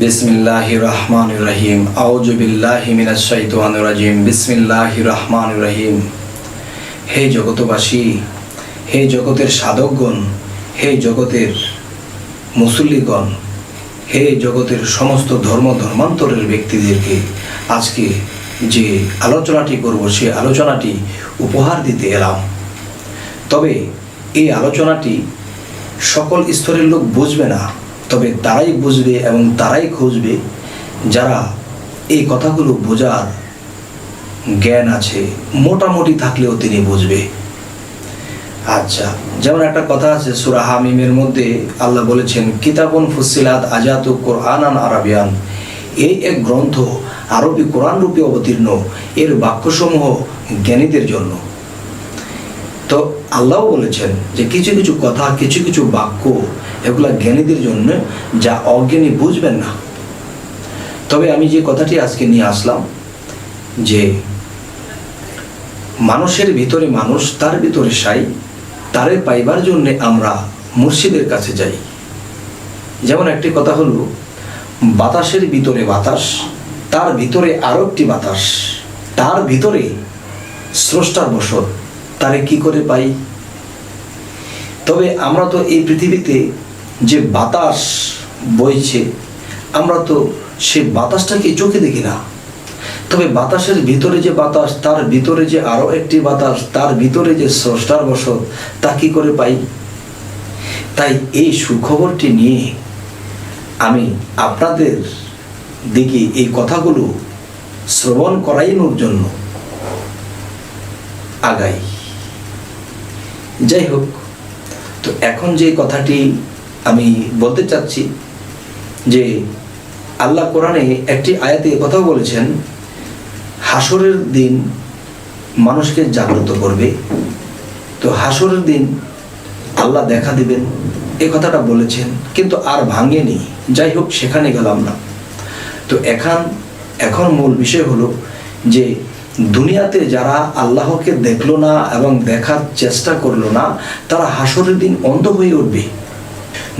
বিসমিল্লাহ রহমান রহিম আউজুবিল্লাহ মিনাশাইতান রাজিম বিসমিল্লাহ রহমান রহিম হে জগতবাসী হে জগতের সাধকগণ, হে জগতের মুসল্লিগণ, হে জগতের সমস্ত ধর্ম ধর্মান্তরের ব্যক্তিদেরকে আজকে যে আলোচনাটি করব, সে আলোচনাটি উপহার দিতে এলাম। তবে এই আলোচনাটি সকল স্তরের লোক বুঝবে না। তবে তারাই বুঝবে এবং তারাই খুঁজবে যারা এই কথাগুলো বোঝার জ্ঞান আছে। মোটামুটি থাকলেও তিনি বুঝবে। আচ্ছা যেমন একটা কথা আছে, সুরা হামিমের মধ্যে আল্লাহ বলেছেন, কিতাবন ফুসিলাত আজাত কোরআনান আরাবিয়ান। এই এক গ্রন্থ আরবি কোরআন রূপে অবতীর্ণ। এর বাক্যসমূহ জ্ঞানীদের জন্য। তো আল্লাহ বলেছেন যে কিছু কিছু কথা, কিছু কিছু বাক্য এগুলা জ্ঞানীদের জন্য যা অজ্ঞানী বুঝবেন না। তবে আমি যে কথাটি আজকে নিয়ে আসলাম যে মানুষের ভিতরে মানুষ, তার ভিতরে সাই, তারে পাইবার জন্য আমরা মুর্শিদের কাছে যাই। যেমন একটি কথা হলো, বাতাসের ভিতরে বাতাস, তার ভিতরে আরও একটি বাতাস, তার ভিতরে স্রষ্টার বসত। তারে কি করে পাই? তবে আমরা তো এই পৃথিবীতে যে বাতাস বইছে, আমরা তো সে বাতাসটাকে চোখে দেখি না। তবে বাতাসের ভিতরে যে বাতাস, তার ভিতরে যে আরও একটি বাতাস, তার ভিতরে যে স্রষ্টার বসত, তা কি করে পাই? তাই এই সুখবরটি নিয়ে আমি আপনাদের দিকে এই কথাগুলো শ্রবণ করাইনোর জন্য আগাই। যাই হোক তো এখন যে কথাটি আমি বলতে চাচ্ছি যে আল্লাহ কোরআনে একটি আয়াতে কথাও বলেছেন হাসরের দিন মানুষকে জাগ্রত করবে। তো হাসরের দিন আল্লাহ দেখা দিবেন, এ কথাটা বলেছেন, কিন্তু আর ভাঙেনি। যাই হোক সেখানে গেলাম না। তো এখন এখন মূল বিষয় হলো যে দুনিয়াতে যারা আল্লাহকে দেখল না এবং দেখার চেষ্টা করল না, তারা হাসরের দিন অন্ধ হয়ে উঠবে।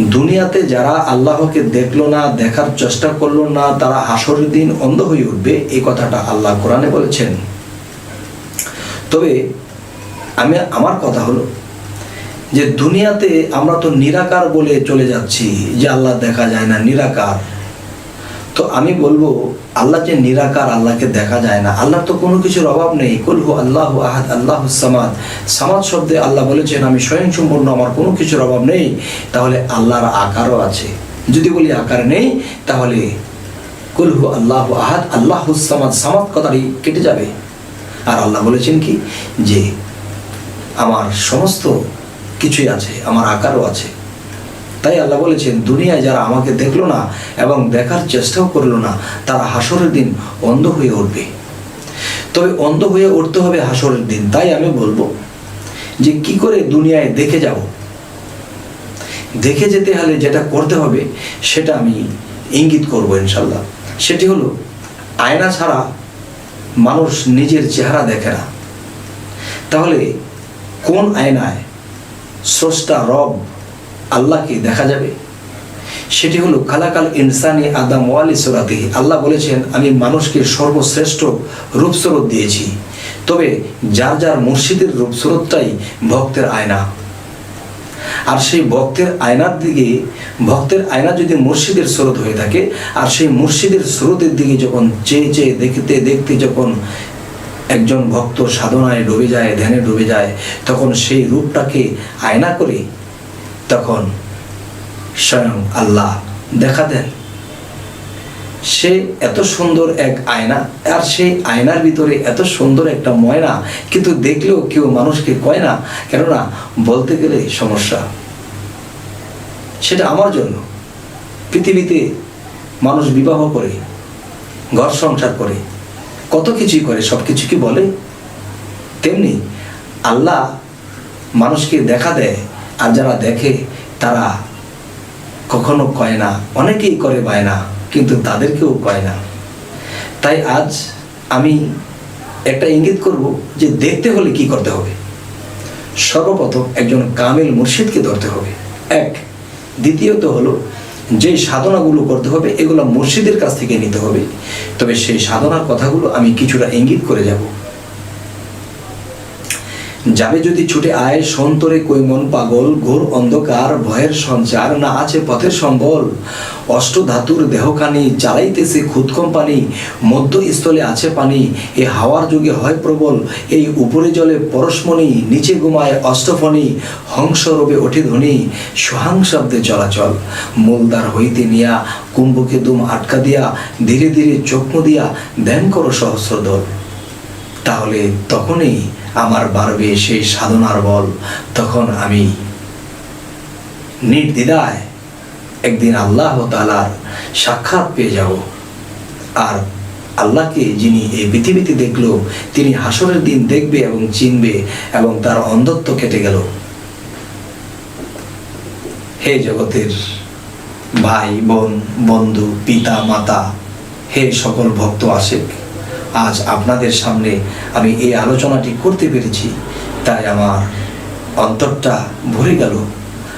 দুনিয়াতে যারা আল্লাহকে দেখল না, দেখার চেষ্টা করল না, তারা হাসরের দিন অন্ধ হয়ে উঠবে, এই কথাটা আল্লাহ কোরআনে বলেছেন। তবে আমি, আমার কথা হলো যে দুনিয়াতে আমরা তো নিরাকার বলে চলে যাচ্ছি, যে আল্লাহ দেখা যায় না, নিরাকার। তো আমি বলব, আল্লাহ যে নিরাকার আল্লাহকে দেখা যায় না। আল্লাহর তো কোনো কিছুর অভাব নেই। কুলহু আল্লাহ আহাদ, আল্লাহ সামাদ। সামাদ শব্দে আল্লাহ বলেছেন, আমি স্বয়ং সম্পূর্ণ আমার কোনো কিছুর অভাব নেই। তাহলে আল্লাহর আকারও আছে। যদি বলি আকার নেই, তাহলে কুলহু আল্লাহ আহাদ, আল্লাহ সামাদ সামাদ কথাটি কেটে যাবে। আর আল্লাহ বলেছেন কি? যে আমার সমস্ত কিছুই আছে, আমার আকারও আছে। তাই আল্লাহ বলেছেন, দুনিয়ায় যারা আমাকে দেখল না এবং দেখার চেষ্টাও করল না, তারা হাসরের দিন অন্ধ হয়ে উঠবে। তবে অন্ধ হয়ে উঠতে হবে হাসরের দিন, তাই আমি বলব যে কি করে দুনিয়ায় দেখে যাব? দেখে যেতে হলে যেটা করতে হবে, সেটা আমি ইঙ্গিত করব ইনশাল্লাহ সেটি হলো, আয়না ছাড়া মানুষ নিজের চেহারা দেখে না। তাহলে কোন আয়নায় স্রষ্টা রব আল্লাহকে দেখা যাবে। সেটি হলো কালাকাল ইনসানি আদাম ওয়ালি সুরাতে আল্লাহ বলেছেন, আমি মানুষকে সর্বশ্রেষ্ঠ রূপস্বরূপ দিয়েছি। তবে যার যার মুর্শিদের রূপস্বরূপটাই ভক্তের আয়না। আর সেই ভক্তের আয়নার দিকে, ভক্তের আয়না যদি মুর্শিদের স্রোত হয়ে থাকে, আর সেই মুর্শিদের স্রোতের দিকে যখন চেয়ে চেয়ে দেখতে দেখতে যখন একজন ভক্ত সাধনায় ডুবে যায়, ধ্যানে ডুবে যায়, তখন সেই রূপটাকে আয়না করে তখন স্বয়ং আল্লাহ দেখা দেন। সে এত সুন্দর এক আয়না, আর সেই আয়নার ভিতরে এত সুন্দর একটা ময়না, কিন্তু দেখলেও কেউ মানুষকে কয় না, কেননা বলতে গেলে সমস্যা। সেটা আমার জন্য। পৃথিবীতে মানুষ বিবাহ করে, ঘর সংসার করে, কত কিছুই করে, সব কিছু কি বলে? তেমনি আল্লাহ মানুষকে দেখা দেয় আর যারা দেখে, তারা কখনো কয় না। অনেকেই করে পায় না, কিন্তু তাদেরকেও কয় না। তাই আজ আমি একটা ইঙ্গিত করব যে দেখতে হলে কি করতে হবে। সর্বপ্রথম একজন কামিল মুর্শিদকে ধরতে হবে। এক। দ্বিতীয়ত হলো, যে সাধনাগুলো করতে হবে, এগুলো মুর্শিদের কাছ থেকে নিতে হবে। তবে সেই সাধনার কথাগুলো আমি কিছুটা ইঙ্গিত করে যাব। যাবে যদি ছুটে আয়, সন্তরে কৈমন পাগল, ঘোর অন্ধকার, ভয়ের সঞ্চার, না আছে পথের সম্বল। অষ্ট ধাতুর দেহকানি চালাইতেছে খুদ কোম্পানি, মধ্যস্থলে আছে পানি, এ হাওয়ার যুগে হয় প্রবল, এই উপরে জলে পরশমণি, নিচে ঘুমায় অষ্টফণি হংস রবে ওঠে ধ্বনি সোহাং শব্দে চলাচল। মূলদার হইতে নিয়া কুম্ভকে দুম আটকা দিয়া, ধীরে ধীরে চক্ম দিয়া ধ্যান করো সহস্র দল তাহলে তখনই আমার বাড়বে সেই সাধনার বল। তখন আমি নির্দ্বিধায় একদিন আল্লাহ তালার সাক্ষাৎ পেয়ে যাব। আর আল্লাহকে যিনি এই পৃথিবীতে দেখল, তিনি হাসরের দিন দেখবে এবং চিনবে এবং তার অন্ধত্ব কেটে গেল। হে জগতের ভাই, বোন, বন্ধু, পিতা, মাতা, হে সকল ভক্ত আশেক আজ আপনাদের সামনে আমি এই আলোচনাটি করতে পেরেছি। তাই আমার অন্তরটা ভরে গেল।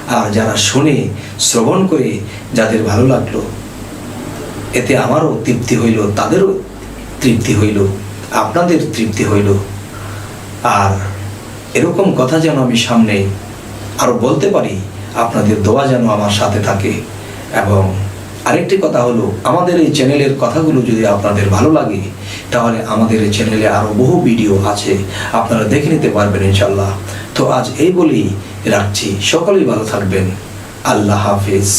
আর যারা শুনে, শ্রবণ করে যাদের ভালো লাগল, এতে আমারও তৃপ্তি হইল, তাদেরও তৃপ্তি হইল, আপনাদের তৃপ্তি হইল। আর এরকম কথা যেন আমি সামনে আরও বলতে পারি, আপনাদের দোয়া যেন আমার সাথে থাকে। এবং আরেকটি কথা হলো, আমাদের এই চ্যানেলের কথাগুলো যদি আপনাদের ভালো লাগে তাহলে আমাদের এই চ্যানেলে আরও বহু ভিডিও আছে, আপনারা দেখে নিতে পারবেন ইনশাল্লাহ তো আজ এই বলেই রাখছি। সকলেই ভালো থাকবেন। আল্লাহ হাফিজ।